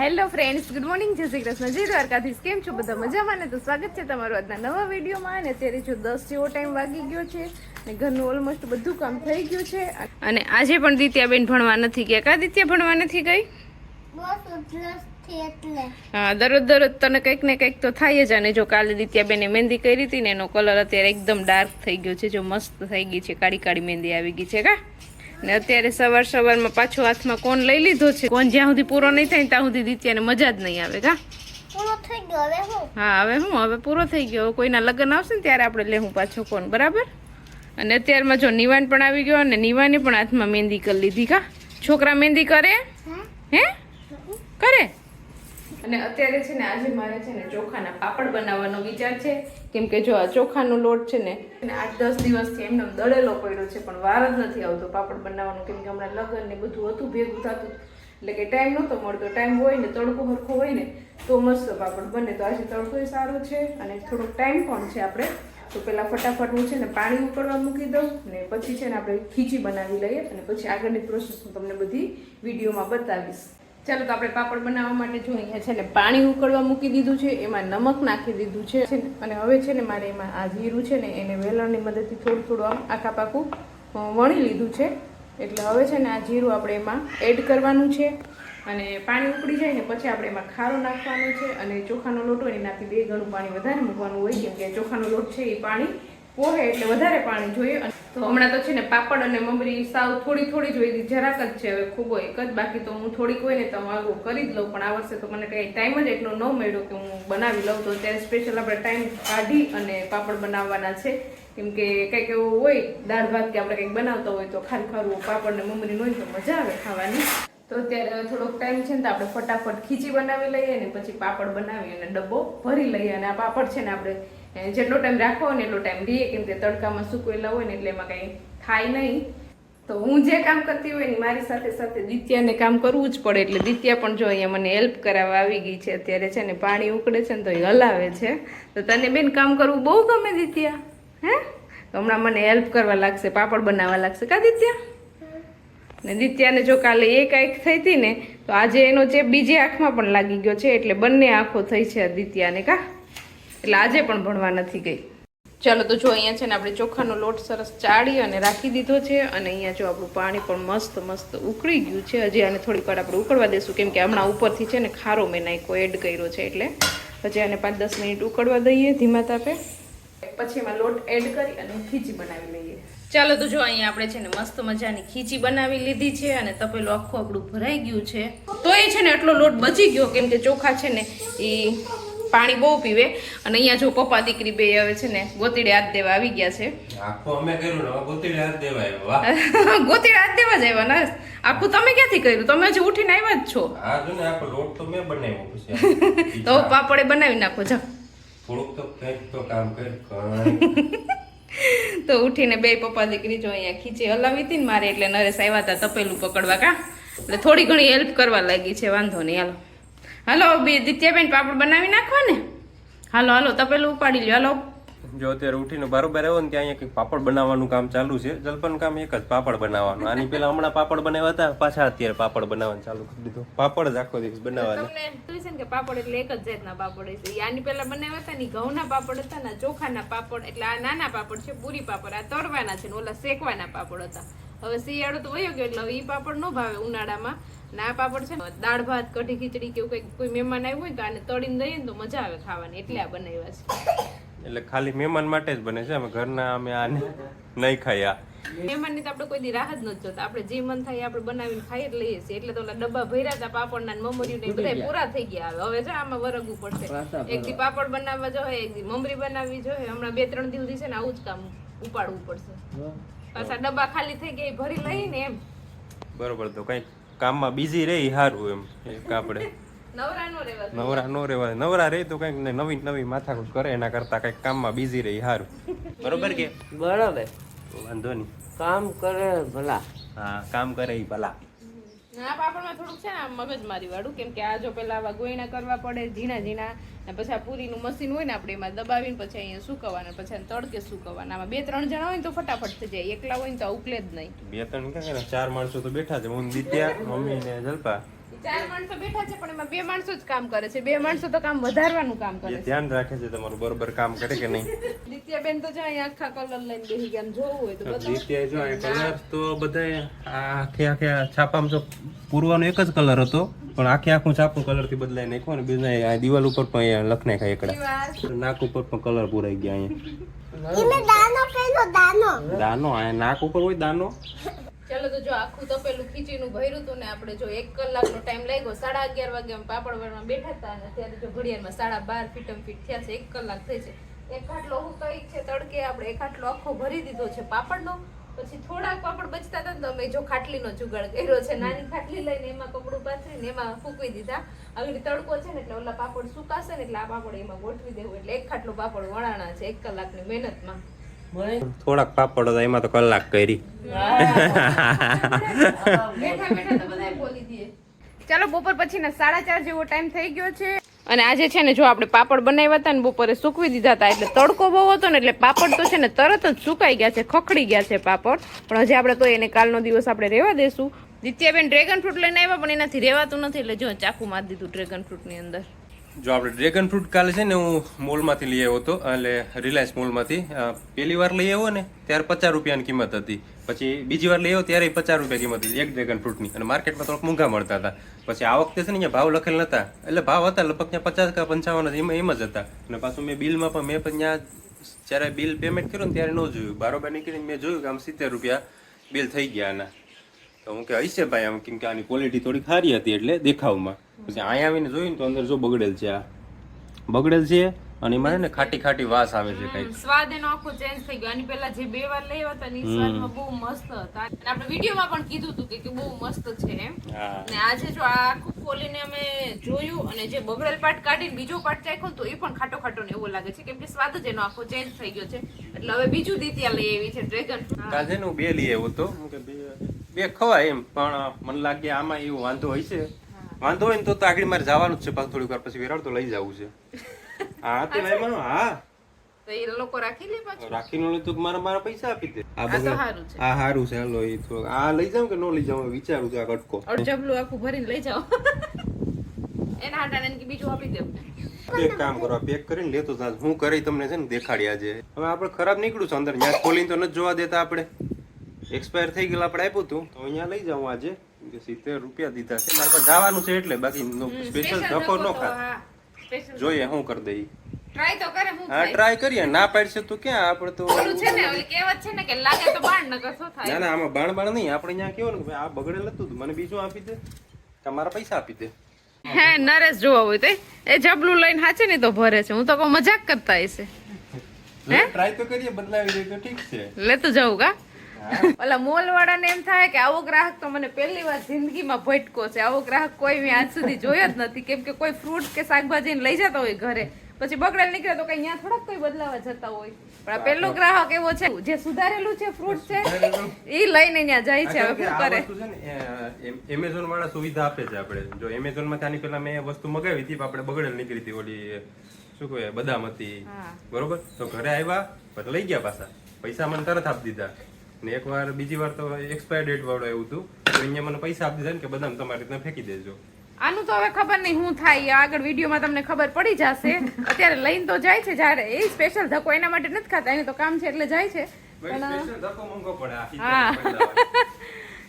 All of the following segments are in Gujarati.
Hello friends good morning. જય શ્રી કૃષ્ણ. જય દ્વારકાધીશ. કેમ છો બધા મજામાં ને? તો સ્વાગત છે તમારું આજના નવા વિડીયોમાં. અને અત્યારે જો દસ જેવો ટાઈમ વાગી ગયો છે અને ઘરનું ઓલમોસ્ટ બધું કામ થઈ ગયું છે. અને આજે પણ દિત્યાબેન ભણવા નથી ગયા. કા દિત્યા ભણવા નથી ગઈ? હા દરરોજ દરરોજ તને કંઈક ને કંઈક તો થાય જ. અને જો કાલે દિત્યાબેને મહેંદી કરી હતી ને એનો કલર અત્યારે એકદમ ડાર્ક થઈ ગયો છે. જો મસ્ત થઈ ગઈ છે. કાળી કાળી મહેંદી આવી ગઈ છે કા? ને અત્યારે સવાર સવારમાં પાછો હાથમાં કોણ લઈ લીધો છે? કોણ જ્યાં સુધી પૂરો નહીં થાય ત્યાં સુધી દિત્યાને મજા જ નહીં આવે કા? થઈ ગયો હા? હવે હું? હવે પૂરો થઈ ગયો. કોઈના લગ્ન આવશે ને ત્યારે આપણે લેવું પાછો કોણ બરાબર? અને અત્યારમાં જો નિવાન પણ આવી ગયો અને નિવાને પણ હાથમાં મહેંદી કરી લીધી કા? છોકરા મહેંદી કરે? હે? કરે? અને અત્યારે છે ને આજે મારે છે ને ચોખાના પાપડ બનાવવાનો વિચાર છે. કેમ કે જો આ ચોખાનો લોટ છે ને આઠ દસ દિવસથી એમને દળેલો પડ્યો છે, પણ વાર જ નથી આવતો પાપડ બનાવવાનો. કેમ કે હમણાં લગ્ન ને બધું હતું, ભેગું થતું. એટલે કે ટાઈમ નહોતો મળતો. ટાઈમ હોય ને, તડકો હરખો હોય ને, તો મસ્ત પાપડ બને. તો આજે તડકોય સારો છે અને થોડોક ટાઈમ પણ છે આપણે. તો પહેલાં ફટાફટ હું છે ને પાણી ઉકળવા મૂકી દઉં ને પછી છે ને આપણે ખીચી બનાવી લઈએ અને પછી આગળની પ્રોસેસ હું તમને બધી વિડીયોમાં બતાવીશ. ચાલો તો આપણે પાપડ બનાવવા માટે જો અહીંયા છે ને પાણી ઉકળવા મૂકી દીધું છે, એમાં નમક નાખી દીધું છે અને હવે છે ને મારે એમાં આ જીરું છે ને એને વેલણની મદદથી થોડું થોડું આમ આખા પાકું વણી લીધું છે. એટલે હવે છે ને આ જીરું આપણે એમાં એડ કરવાનું છે અને પાણી ઉકળી જાય ને પછી આપણે એમાં ખારો નાખવાનો છે અને ચોખાનો લોટ હોય એનાથી બે ગણું પાણી વધારે મૂકવાનું હોય, કેમ કે ચોખાનો લોટ છે એ પાણી પોહે એટલે વધારે પાણી જોઈએ તો હમણાં તો છે ને પાપડ અને મમરી સાવ થોડી થોડી જોઈ જરાક જ છે હવે ખૂબ એક જ બાકી તો હું થોડીક હોય ને તો આગળ કરી જ લઉં, પણ આ વર્ષે તો મને કંઈ ટાઈમ જ એટલો ન મળ્યો કે હું બનાવી લઉં. તો ત્યારે સ્પેશિયલ આપણે ટાઈમ કાઢી અને પાપડ બનાવવાના છે. કેમ કે કંઈક એવું હોય, દાળ ભાત કે આપણે કંઈક બનાવતા હોય તો ખાલી ખારું પાપડ ને મમરી હોય તો મજા આવે ખાવાની. તો અત્યારે હવે થોડોક ટાઈમ છે ને તો આપણે ફટાફટ ખીચી બનાવી લઈએ ને પછી પાપડ બનાવી અને ડબ્બો ભરી લઈએ અને આ પાપડ છે ને આપણે જેટલો ટાઈમ હોય ને એટલો ટાઈમ રહીએ કેમ કે તડકામાં સુકવેલા હોય ને એટલે એમાં કંઈ થાય નહીં. તો હું જે કામ કરતી હોય ને મારી સાથે સાથે દિત્યાને કામ કરવું જ પડે, એટલે દિત્યા પણ જો અહીંયા મને હેલ્પ કરાવવા આવી ગઈ છે, અત્યારે છે ને પાણી ઉકળે છે ને તો એ હલાવે છે. તો તને બેન કામ કરવું બહુ ગમે દિત્યા, હે? તો હમણાં મને હેલ્પ કરવા લાગશે, પાપડ બનાવવા લાગશે, કા દિત્યા? ને દિત્યાને જો કાલે એક આંખ થઈ હતી ને, તો આજે એનો ચેપ બીજી આંખમાં પણ લાગી ગયો છે, એટલે બંને આંખો થઈ છે દિત્યાને, કા? એટલે આજે પણ ભણવા નથી ગઈ. ચાલો તો જો અહીંયા છે ને આપણે ચોખાનો લોટ સરસ ચાળી અને રાખી દીધો છે અને અહીંયા જો આપણું પાણી પણ મસ્ત મસ્ત ઉકળી ગયું છે. હજી આને થોડીક વાર આપણે ઉકળવા દઈશું કેમ કે હમણાં ઉપરથી છે ને ખારો મેં નાખ્યો એડ કર્યો છે એટલે. હજી આને પાંચ દસ મિનિટ ઉકળવા દઈએ ધીમા તાપે. પછી એમાં લોટ એડ કરી અને ખીચી બનાવી લઈએ. ચાલો તો જો અહીંયા આપણે છે ને મસ્ત મજાની ખીચી બનાવી લીધી છે અને તપેલું આખું આપણું ભરાઈ ગયું છે. તો એ છે ને એટલો લોટ બચી ગયો કેમ કે ચોખા છે ને એ પાણી બહુ પીવે. અને અહીંયા જો પપ્પા દીકરી બે આવે છે ને ગોતીડે હાથ દેવા આવી ગયા છે. અમે કર્યું ને ગોતીડે હાથ ગોતીડે દેવા જ આવ્યા ના આખું તમે ક્યાંથી કર્યું? તમે હજી ઉઠીને આવ્યા જ છો. આ જો ને આખો લોટ તો મેં બનાવ્યો પછી. તો પાપડે બનાવી નાખો જા થોડુંક તો કંઈક તો કામ કર તો ઉઠીને બે પપ્પા દીકરી જો અહીંયા ખીચી હલાવી હતી ને મારે એટલે નરેશ આવ્યા હતા તપેલું પકડવા કા. એટલે થોડી ઘણી હેલ્પ કરવા લાગી છે વાંધો નહીં હાલો. હાલો બે દિત્યાબેન પાપડ બનાવી નાખવા ને હાલો હાલો તપેલું ઉપાડી લ્યો હાલો. જો અત્યારે ઉઠીને બરોબર આવ્યો ને ત્યાં અહીંયા કંઈક પાપડ બનાવવાનું કામ ચાલુ છે. જલપન કામ એક જ પાપડ બનાવવાનું. આની પેલા હમણાં પાપડ બનાવ્યા હતા પાછા અત્યારે પાપડ બનાવવાનું ચાલુ કરી દીધું. પાપડ જ આખો દિવસ બનાવવાનું. તમને છે ને કે પાપડ એટલે એક જ જાતના પાપડ છે. આની પેલા બનાવ્યા હતા ને ઘઉંના પાપડ હતા ને આ ચોખાના પાપડ એટલે આ નાના પાપડ છે પૂરી પાપડ. આ તળવાના છે ને ઓલા શેકવાના પાપડ હતા. હવે શિયાળો તો વયો ગયો એટલે હવે એ પાપડ ન ભાવે ઉનાળામાં. ને આ પાપડ છે ને દાળ ભાત કઢી ખીચડી કે એવું કંઈક કોઈ મહેમાન આવ્યું હોય તો આને તળીને દઈએ ને તો મજા આવે ખાવાની. એટલે આ બનાવ્યા છે. એટલે ખાલી મહેમાન માટે જ બને છે. અમે ઘરના અમે આને નહીં ખાયા મહેમાનની તો આપણે કોઈ દી રાહ જ નથી જોતા. આપણે જે મન થાય આપણે બનાવીને ખાઈ જ લઈએ છીએ. એટલે તો ઓલા ડબ્બા ભર્યા હતા પાપડના ને મમરીયું ને બધા પૂરા થઈ ગયા હવે. હવે છે આમાં વરગવું પડશે. એક દી પાપડ બનાવવા જોઈએ એક દી મમરી બનાવવી જોઈએ હમણાં બે ત્રણ દિવસ છે ને આવું જ કામ ઉપાડવું પડશે. પાછા ડબ્બા ખાલી થઈ ગયા ભરી લઈને એમ. બરોબર તો કંઈક કામમાં બિઝી રહે સારું એમ એક આપણે. નવરા નો રહેવા નવરા નો રહેવાય નવરા રહે તો કંઈક ને નવી નવી માથાકૂટ કરે એના કરતા કંઈક કામમાં બિઝી રહી સારું બરોબર કે? બરાબર. વાંધો નહીં. કામ કરે ભલા. હા કામ કરે એ ભલા. આ પાપડમાં થોડુંક છે ને મગજ મગજમારી વાળું કેમ કે આ જો પેલા આવા ગોયણા કરવા પડે, ઝીણા ઝીણા, ને પછી આ પૂરીનું મશીન હોય ને આપણે એમાં દબાવીને પછી અહીંયા સુકવવાના, પછી તડકે સુકવવાના. આમાં બે ત્રણ જણા હોય ને તો ફટાફટ થઈ જાય. એકલા હોય ને તો ઉકલે જ નહીં. બે ત્રણ ચાર માણસો તો બેઠા છે. હું દિત્યા, મમ્મી ને જલપા. ચાર માણસો બેઠા છે પણ એમાં બે માણસો જ કામ કરે છે. બે માણસો તો કામ વધારવાનું કામ કરે છે. ધ્યાન રાખે છે તમારું બરોબર કામ કરે કે નહીં? દિત્યાબેન તો જો અહીંયા આખા કલર લઈને બેસી ગયા જોવું હોય તો દિત્યા જો આ કલર તો બધાય આ આખે આખે છાપામાં જો પૂરવાનો એક જ કલર હતો પણ આખે આખું છાપું કલરથી બદલાઈ નાખ્યો ને બીજા આ દિવાલ ઉપર પણ અહીંયા લખ નાખ્યા એકડા. નાક ઉપર પણ કલર પૂરાઈ ગયા અહીંયા. દાનો દાનો. દાનો આ નાક ઉપર હોય દાનો? ચાલો તો જો આખું તપેલું ખીચીનું ભર્યું હતું ને આપણે જો એક કલાકનો ટાઈમ લાગ્યો. સાડા અગિયાર વાગે અમે પાપડ વળમાં બેઠા હતા અને અત્યારે જો ઘડિયાળમાં સાડા બાર ફીટમ ફીટ થયા છે. એક કલાક થઈ છે. એક ખાટલો કઈ છે તડકે આપણે એક આટલો આખો ભરી દીધો છે પાપડનો. પછી થોડાક પાપડ બચતા હતા ને તો અમે જો ખાટલીનો જુગાડ કર્યો છે. નાની ખાટલી લઈને એમાં કપડું પાથરીને એમાં ફૂકવી દીધા. આગળ તડકો છે ને એટલે ઓલા પાપડ સુકાશે ને એટલે આ પાપડ એમાં ગોઠવી દેવું. એટલે એક ખાટલો પાપડ વણાણા છે એક કલાકની મહેનતમાં. થોડાક પાપડ હતા એમાં તો કલાક કરી. બેઠા બેઠા તો બધાય બોલી દઈએ ચાલો બપોર પછી સાડા ચાર જેવો ટાઈમ થઈ ગયો છે. અને આજે છે ને જો આપણે પાપડ બનાવ્યા હતા ને બપોરે સૂકવી દીધા હતા એટલે તડકો બહુ હતો ને એટલે પાપડ તો છે ને તરત જ સુકાઈ ગયા છે ખખડી ગયા છે પાપડ. પણ હજી આપણે તો એને કાલનો દિવસ આપણે રહેવા દેશું. દિત્યાબેન ડ્રેગન ફ્રૂટ લઈને આવ્યા પણ એનાથી રહેવાતું નથી એટલે જો ચાકુ મારી દીધું ડ્રેગન ફ્રૂટની અંદર. જો આપણે ડ્રેગન ફ્રૂટ કાલે છે ને હું મોલમાંથી લઈ આવ્યો હતો, એટલે રિલાયન્સ મોલમાંથી પહેલી વાર લઈ આવ્યો ને, ત્યારે પચાસ રૂપિયાની કિંમત હતી. પછી બીજી વાર લઈ આવ્યો, ત્યારે પચાસ રૂપિયા કિંમત હતી, એક ડ્રેગન ફ્રૂટની અને માર્કેટમાં થોડાક મોંઘા મળતા હતા. પછી આ વખતે છે ને અહીંયા ભાવ લખેલ નહોતા એટલે ભાવ હતા, લગભગ ત્યાં પચાસ કે પંચાવન એમાં, એમ જ હતા. અને પાછું મેં બિલમાં પણ, મેં પણ ત્યાં જ્યારે બિલ પેમેન્ટ કર્યું ને ત્યારે ન જોયું. બારોબાર નીકળીને મેં જોયું કે આમ સિત્તેર રૂપિયા બિલ થઈ ગયા આના. તો હું કે, હશે ભાઈ, આમ કેમ કે આની ક્વોલિટી થોડી સારી હતી એટલે દેખાવમાં. પછી અહીંયા આવીને જોયું તો અંદર જો બગડેલ છે આ. બગડેલ છે અને એમાં ને ખાટી ખાટી વાસ આવે છે કઈ સ્વાદ એનો આખો ચેન્જ થઈ ગયો. આની પહેલા જે બે વાર લઈ હતા ને સ્વાદમાં બહુ મસ્ત હતા. અને આપણે વિડીયોમાં પણ કીધું હતું કે કે બહુ મસ્ત છે એમ. અને આજે જો આ આખું ખોલીને અમે જોયું અને જે બગડેલ પાટ કાઢીને બીજો પાર્ટ ચાખ્યો તો એ પણ ખાટો ખાટો ને એવો લાગે છે. કેમ કે સ્વાદ જ એનો આખો ચેન્જ થઈ ગયો છે. એટલે હવે બીજું દીતિયા લઈ આવી છે ડ્રેગન કાલ હું બે લઈ આવ્યો હતો કે બે. બે ખવાય એમ પણ મને લાગે આમાં એવો વાંધો હોય છે વાંધો હોય ને તો તો આગળ મારે જવાનું જ છે. પાછું થોડીક વાર પછી વેરાડ તો લઈ જવું છે. હા તે હા તો એ લોકો રાખી લે પાછું? રાખીને લે તો મારા મારા પૈસા આપી દે. આ તો છે. આ સારું છે હાલો એ તો આ લઈ જાઉં કે ન લઈ જાઉં વિચારું છું આ કટકો અડજબલું આખું ભરીને લઈ જાઓ. એના હાટાને કે બીજું આપી દે એક કામ કરો પેક કરીને લેતો જાવ હું કરી તમને છે ને દેખાડી આજે હવે આપણે ખરાબ નીકળું છે અંદર. ત્યાં ખોલીને તો નથી જોવા દેતા આપણે. એક્સપાયર થઈ ગયેલા આપણે આપ્યું હતું. તો અહીંયા લઈ જાઉં આજે. સિત્તેર રૂપિયા દીધા છે. મારે પાસે જવાનું છે એટલે બાકી સ્પેશિયલ ધક્કો ન ખા જોઈએ હું કરી દઈ. ટ્રાય તો કરે હું હા ટ્રાય કરીએ. ના પાડશે તો ક્યાં? આપણે તો ઓલું છે ને ઓલી કહેવત છે ને કે લાગે તો બાણ ન શું થાય? ના ના આમાં બાણ બાણ નહીં. આપણે અહીંયા કેવું ને કે આ બગડેલ હતું મને બીજું આપી દે. તમારા પૈસા આપી દે. હે નરેશ જોવા હોય તો. એ જબલું લઈને હાચે ને તો ભરે છે. હું તો કહું મજાક કરતા હશે. ટ્રાય તો કરીએ બદલાવી દે તો ઠીક છે. લેતું જવું કા? ઓલા મોલ વાળાને એમ થાય કે આવો ગ્રાહક તો મને પહેલી વાર જિંદગીમાં ભટકો છે. આવો ગ્રાહક કોઈ મેં આજ સુધી જોયો જ નથી. કેમ કે કોઈ ફ્રૂટ કે શાકભાજી લઈ જતા હોય ઘરે પછી બગડેલ નીકળે તો કઈ અહીંયા થોડાક કોઈ બદલાવા જતા હોય. પણ આ પેલો ગ્રાહક એવો છે જે સુધારેલું છે ફ્રૂટ છે એ લઈને ત્યાં જાય છે. હવે શું કરે? એમેઝોન વાળા સુવિધા આપે છે આપણે. જો એમેઝોનમાં ત્યાંની પેલા મેં વસ્તુ મગાવી હતી પણ આપણે બગડેલ નીકળી હતી ઓલી શું કહે બદામ હતી. બરોબર? તો ઘરે આવ્યા પછી લઈ ગયા પાછા. પૈસા મને તરત આપી દીધા. ને એક વાર બીજી વાર તો એક્સપાયર ડેટ વાળો એવું હતું તો અહીંયા મને પૈસા આપી દીધા ને કે બદામ તમારી રીતના ફેંકી દેજો. આનું તો હવે ખબર નહીં શું થાય આગળ વિડીયોમાં તમને ખબર પડી જશે. અત્યારે લઈને તો જાય છે જ્યારે એ સ્પેશિયલ ધક્કો એના માટે નથી ખાતા એને તો કામ છે એટલે જાય છે.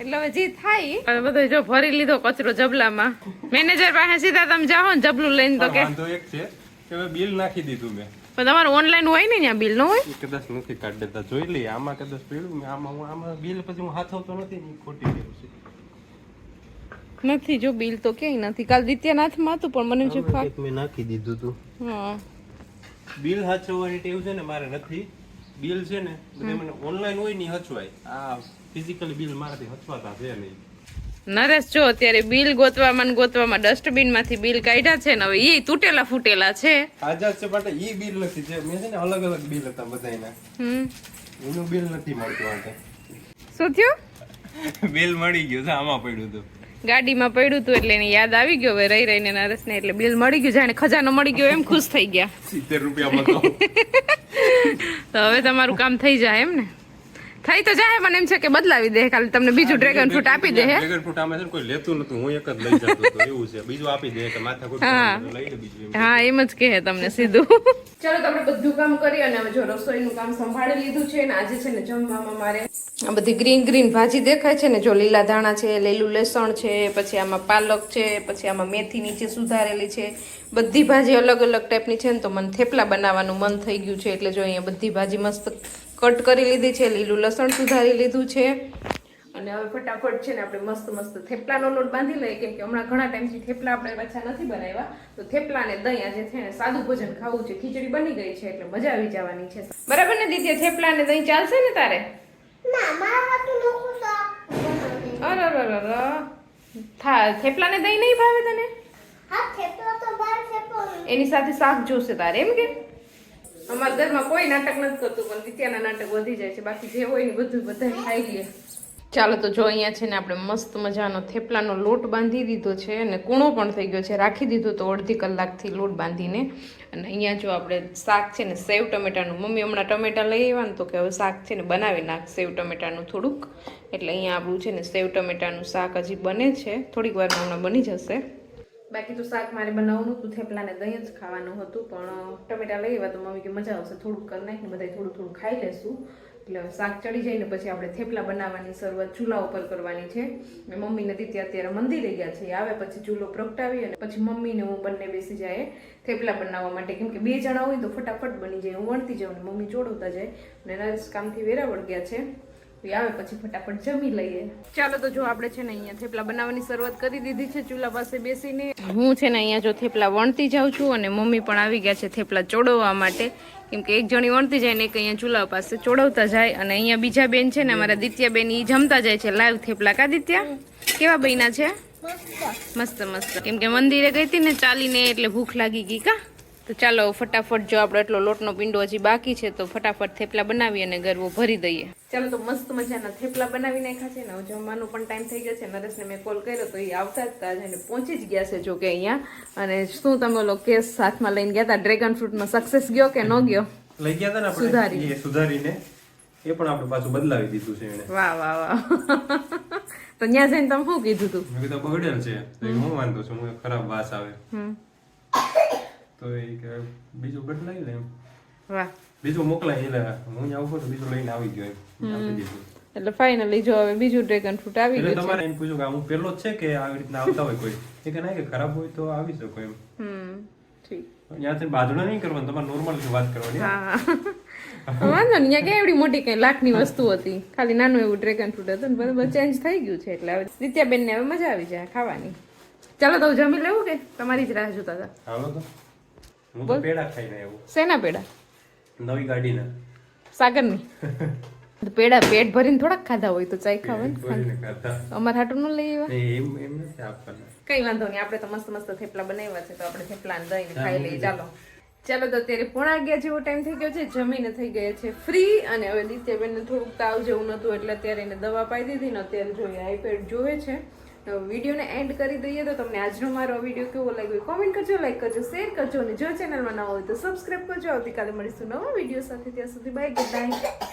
એટલે હવે જે થાય બધો જો ભરી લીધો કચરો જબલામાં. મેનેજર પાસે સીધા તમે જાઓ ને જબલું લઈને તો કે. એક છે કે બિલ નાખી દીધું મેં. પણ તમારું ઓનલાઈન હોય ને ત્યાં બિલ ન હોય? કદાચ નથી કાઢ દેતા. જોઈ લઈએ. આમાં કદાચ પીળું આમાં હું આમાં બિલ પછી હું હાથવતો નથી ને ખોટી ગયું છે. નથી જો બિલ તો ક્યાંય નથી. કાલ દિત્યાનાથમાં હતું પણ મને જે ફાક મેં નાખી દીધું હતું હા. બિલ હાચવવાની ટેવ છે ને મારે નથી. બિલ છે ને બધે મને ઓનલાઈન હોય ને હચવાય. આ ફિઝિકલી બિલ મારાથી હચવાતા છે નહીં. નરેશ જો અત્યારે બિલ ગોતવામાં ને ગોતવામાં ડસ્ટબિનમાંથી બિલ કાઢ્યા છે ને હવે એ તૂટેલા ફૂટેલા છે. તાજા છે માટે ઈ બિલ નથી જે મેં છે ને અલગ અલગ બિલ હતા બધાયના. હમ. એનું બિલ નથી મળતું આને શું થયું? બિલ મળી ગયું છે આમાં પડ્યું હતું. ગાડીમાં પડ્યું હતું એટલે એને યાદ આવી ગયો હવે રહી રહીને નરેશને એટલે બિલ મળી ગયું જાણે ખજાનો મળી ગયો એમ ખુશ થઈ ગયા. સિત્તેર રૂપિયામાં તો. તો હવે તમારું કામ થઈ જાય એમ ને? થઈ તો જાય મને એમ છે કે બદલાવી દે. ખાલી તમને બીજું ડ્રેગન ફ્રૂટ આપી દે હે? ડ્રેગન ફ્રૂટ આમાં છે કોઈ લેતું નતું હું એક જ લઈ જતો એવું છે. બીજું આપી દે કે માથા કોઈ હા. લઈ લે બીજું હા એમ જ કહે તમને સીધું. ચલો તમે બધું કામ કરી અને હવે જો રસોઈનું કામ સંભાળી લીધું છે ને આજે છે ને જમવામાં મારે આ બધી ગ્રીન ગ્રીન ભાજી દેખાય છે ને જો લીલા ધાણા છે લીલું લસણ છે પછી આમાં પાલક છે પછી આમાં મેથી નીચે સુધારેલી છે. બધી ભાજી અલગ અલગ ટાઈપની છે ને તો મને થેપલા બનાવવાનું મન થઈ ગયું છે એટલે જો અહીંયા બધી ભાજી મસ્ત કટ કરી લીધી છે લીલું લસણ સુધારી લીધું છે. અને હવે ફટાફટ છે ને આપણે મસ્ત મસ્ત થેપલાનો લોટ બાંધી લઈએ કેમ કે હમણાં ઘણા ટાઈમથી થેપલા આપણે પાછા નથી બનાવ્યા. તો થેપલા અને દહીં આજે છે ને સાદું ભોજન ખાવું છે ખીચડી બની ગઈ છે એટલે મજા આવી જવાની છે. બરાબર ને દીદી થેપલા અને દહીં ચાલશે ને તારે? થેપલા ને દહીં નહીં ભાવે તને? હા થેપલો તો બાર થેપલો એની સાથે શાક જોશે તારે એમ કે? અમારા ઘરમાં કોઈ નાટક નથી કરતું, પણ દિત્યાના નાટક વધી જાય છે. બાકી જે હોય ને બધું બધા ખાઈ લે. ચાલો તો જો અહીંયા છે ને આપણે મસ્ત મજાનો થેપલાનો લોટ બાંધી દીધો છે અને કૂણો પણ થઈ ગયો છે. રાખી દીધો તો અડધી કલાકથી લોટ બાંધીને. અને અહીંયા જો આપણે શાક છે ને સેવ ટમેટાનું. મમ્મી હમણાં ટમેટા લઈ આવ્યા ને તો કે હવે શાક છે ને બનાવી નાખ સેવ ટમેટાનું થોડુંક. એટલે અહીંયા આપણું છે ને સેવ ટમેટાનું શાક હજી બને છે. થોડીક વારમાં હમણાં બની જશે. બાકી તો શાક મારે બનાવવાનું હતું થેપલાને દહીં જ ખાવાનું હતું, પણ ટમેટા લઈ આવ્યા તો મમ્મી કે મજા આવશે, થોડુંક કરી નાખીને બધા થોડું થોડું ખાઈ લેશું. એટલે શાક ચડી જાય ને પછી આપણે થેપલા બનાવવાની, શરૂઆત ચૂલા ઉપર કરવાની છે. મમ્મી નથી દીદી અત્યારે મંદિરે ગયા છે આવે પછી ચૂલો પ્રગટાવી અને પછી મમ્મીને હું બંને બેસી જાય થેપલા બનાવવા માટે. કેમ કે બે જણા હોય તો ફટાફટ બની જાય, હું વણતી જાઉં ને મમ્મી ચોડવતા જાય. અને નરેશ કામથી વેરાવળ ગયા છે. આવે પછી ફટાફટ જમી લઈએ. ચાલો તો જો આપણે છે ને અહીંયા થેપલા બનાવવાની શરૂઆત કરી દીધી છે. ચૂલા પાસે બેસીને હું છે ને અહીંયા જો થેપલા વણતી જાઉં છું અને મમ્મી પણ આવી ગયા છે થેપલા ચોડવવા માટે. કેમ કે એક જણી વણતી જાય ને એક અહીંયા ચૂલા પાસે ચોડવતા જાય અને અહીંયા બીજા બેન છે ને અમારા દિત્યા બેન એ જમતા જાય છે. લાઈવ થેપલા. કા દિત્યા? કેવા બહેના છે? મસ્ત. મસ્ત મસ્ત. કેમ કે મંદિરે ગઈ હતી ને ચાલીને એટલે ભૂખ લાગી ગઈ કા? તો ચાલો ફટાફટ જો આપણો એટલો લોટનો પિંડો હજી બાકી છે તો ફટાફટ થેપલા બનાવી અને ગરવો ભરી દઈએ. ચાલો તો મસ્ત મજાના થેપલા બનાવી નાખ્યા છે ને જમવાનો પણ ટાઈમ થઈ ગયો છે નરેશને મેં કોલ કર્યો તો એ આવતા જ હતા અને પહોંચી જ ગયા છે જો કે અહીંયા. અને શું તમે લોકો કેસ સાથમાં લઈને ગયા હતા? ડ્રેગન ફ્રૂટમાં સક્સેસ ગયો કે ન ગયો? લઈ ગયા હતા ને સુધારી. સુધારીને એ પણ આપણે પાછું બદલાવી દીધું છે એને વાહ વાહ વાહ. તો ત્યાં જઈને તમે શું કીધું તું? મેં કીધું બગડેલ છે. હું વાંધો છું હું ખરાબ વાસ આવે. હમ. તો એ કે બીજું બદલાવી લે એમ વાહ બીજું મોકલાય એટલે હું અહીંયા આવું તો બીજું લઈને આવી ગયો એમ આપી દીધું એટલે ફાઇનલી જો હવે બીજું ડ્રેગન ફ્રૂટ આવી ગયું એટલે તમારે એને પૂછ્યું કે હું જ છે કે આવી રીતના આવતા હોય કોઈ એ કે ના કે ખરાબ હોય તો આવી શકો એમ હમ ઠીક ત્યાંથી બાજણા નહીં કરવાનું તમારે નોર્મલ વાત કરવાની હા વાંધો નહીં ક્યાં એવડી મોટી કઈ લાખની વસ્તુ હતી ખાલી નાનું એવું ડ્રેગન ફ્રૂટ હતું ને બધું ચેન્જ થઈ ગયું છે એટલે હવે દિત્યાબેન ને હવે મજા આવી જાય ખાવાની ચાલો તો જમી લેવું કે તમારી જ રાહ જોતા હતા હાલો તો હું તો પેડા ખાઈને આવ્યો. શેના પેડા? નવી ગાડીના. સાગરની. પેડા પેટ ભરીને થોડાક ખાધા હોય તો ચાય ખાવા અમારે હાટું ન લઈ આવ્યા? એમ એમ નથી આપવાના. કઈ વાંધો નહીં આપણે તો મસ્ત મસ્ત થેપલા બનાવ્યા છે તો આપણે થેપલા ને દહીં ખાઈ લઈએ. ચાલો. ચાલો તો અત્યારે પોણા અગિયાર જેવો ટાઈમ થઈ ગયો છે જમીને થઈ ગયા છે ફ્રી અને હવે દિત્યાબેનને થોડુંક તાવ જેવું નતું એટલે અત્યારે એને દવા પાઈ દીધી ને અત્યારે જોઈએ આઈપેડ જોવે છે. તો વિડીયોને એન્ડ કરી દઈએ તો તમને આજનો મારો વીડિયો કેવો લાગ્યો કોમેન્ટ કરજો લાઈક કરજો શેર કરજો અને જો ચેનલમાં ન હોય તો સબસ્ક્રાઈબ કરજો. આવતીકાલે મળીશું નવા વીડિયો સાથે. ત્યાં સુધી બાય ગુડ નાઇટ